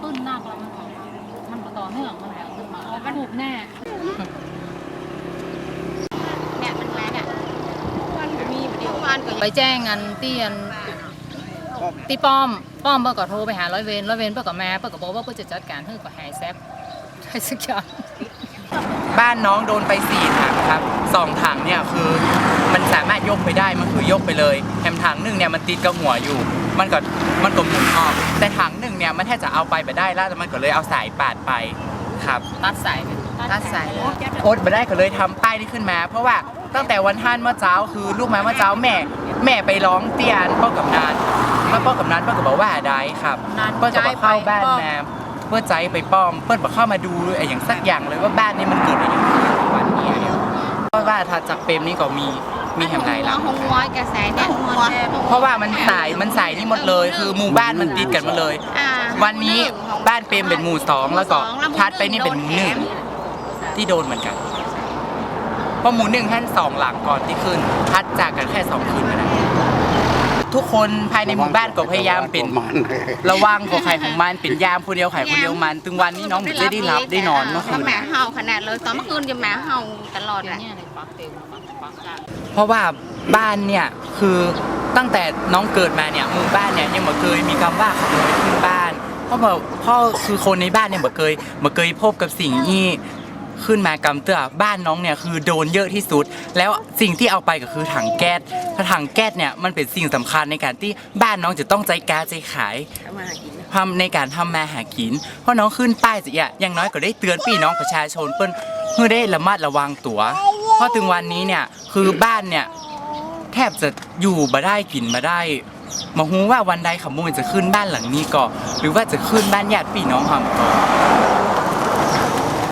ขึ้นหน้าแล้วมันก็มันก็ต่อเนื่องมันแล้วขึ้นมามันถูกแน่เนี่ยมันแรงอะวันก็มีเดียววันก็ไปแจ้งงานเตียนตีป้อมป้อมเพื่อก็โทรไปหาร้อยเวรร้อยเวรเพื่อก็มาเพื่อก็บอกว่าเพื่อจะจัดการให้ก็หายแซบให้สักอย่างบ้านน้องโดนไปสี่ถังครับสองถังเนี่ยคือมันสามารถยกไปได้มันคือยกไปเลยแถมถังหนึ่งเนี่ยมันติดกับหัวอยู่ มันก็มันก็หมุนออก แต่ถังหนึ่งเนี่ยมันแทบจะเอาไปไปได้แล้วแต่มันก็เลยเอาสายปาดไปครับ ตัดสายไปตัดสายโอ๊ตไปได้ก็เลยทำป้ายนี้ขึ้นมา เพราะว่าตั้งแต่วันท่านเมื่อเช้าคือลูกไม้เมื่อเช้าแม่ แม่ไปร้องเตียนพ่อกับนานแล้วพ่อกับนานเพื่อนก็บอกว่าได้ครับเพื่อนก็บอกเข้าบ้านมาเพื่อใจไปป้อมเพื่อนบอกเข้ามาดูไอ้อย่างสักอย่างเลยว่าบ้านนี้มันเกิดอะไรขึ้นวันนี้เนี่ยเพราะว่าถ้าจากเปรมนี่ก็มี มีแฮมไรหัแล้ววหงวกระแสเนี่ยหัวเพราะว่ามันสายมันสายนี่หมดเลย คือหมู่บ้านมันติดกันหมาเลยอ่าวันนี้บ้านเปรมเป็นหมู่สองแล้วก็พัดไปนี่เป็นหมู่หนึ่งที่โดนเหมือนกันเพราะหมูหนึ่งท่านสองหลังก่อนที่ขึ้นพัดจากกันแค่สองคืนนะ ทุกคนภายในหมู่บ้านก็พยายามเป็นมันระวังของใครของมันเป็นยามคนเดียวใครคนเดียวมันถึงวันนี้น้องไม่ได้หลับได้นอนเมื่อคืนหมาเห่าขนาดเลยตอนเมื่อคืนจะหมาเห่าตลอดเดี๋ยวแหละนี้เลยปักเต็มปักปักจ้ะเพราะว่าบ้านเนี่ยคือตั้งแต่น้องเกิดมาเนี่ยหมู่บ้านเนี่ยยังบ่เคยมีคำว่าขโมยขึ้นบ้านเพราะแบบพ่อคือคนในบ้านเนี่ยบ่เคยบ่เคยพบกับสิ่งที่ ขึ้นมากำเตื้อบ้านน้องเนี่ยคือโดนเยอะที่สุด แล้วสิ่งที่เอาไปก็คือถังแก๊สเพราถังแก๊สเนี่ยมันเป็นสิ่งสำคัญในการที่บ้านน้องจะต้องใจกล้าใจขายทำในการทำมาหากิน เพราะน้องขึ้นป้ายจะอย่าอย่างน้อยก็ได้เตือนพี่น้องประชาชนเปิ้นเพื่อได้ระมัดระวังตัว เพราะถึงวันนี้เนี่ยคือบ้านเนี่ยแทบจะอยู่มาได้กินมาได้มาฮู้ว่าวันใดขโมยจะขึ้นบ้านหลังนี้ก่อนหรือว่าจะขึ้นบ้านญาติพี่น้องหำก่อ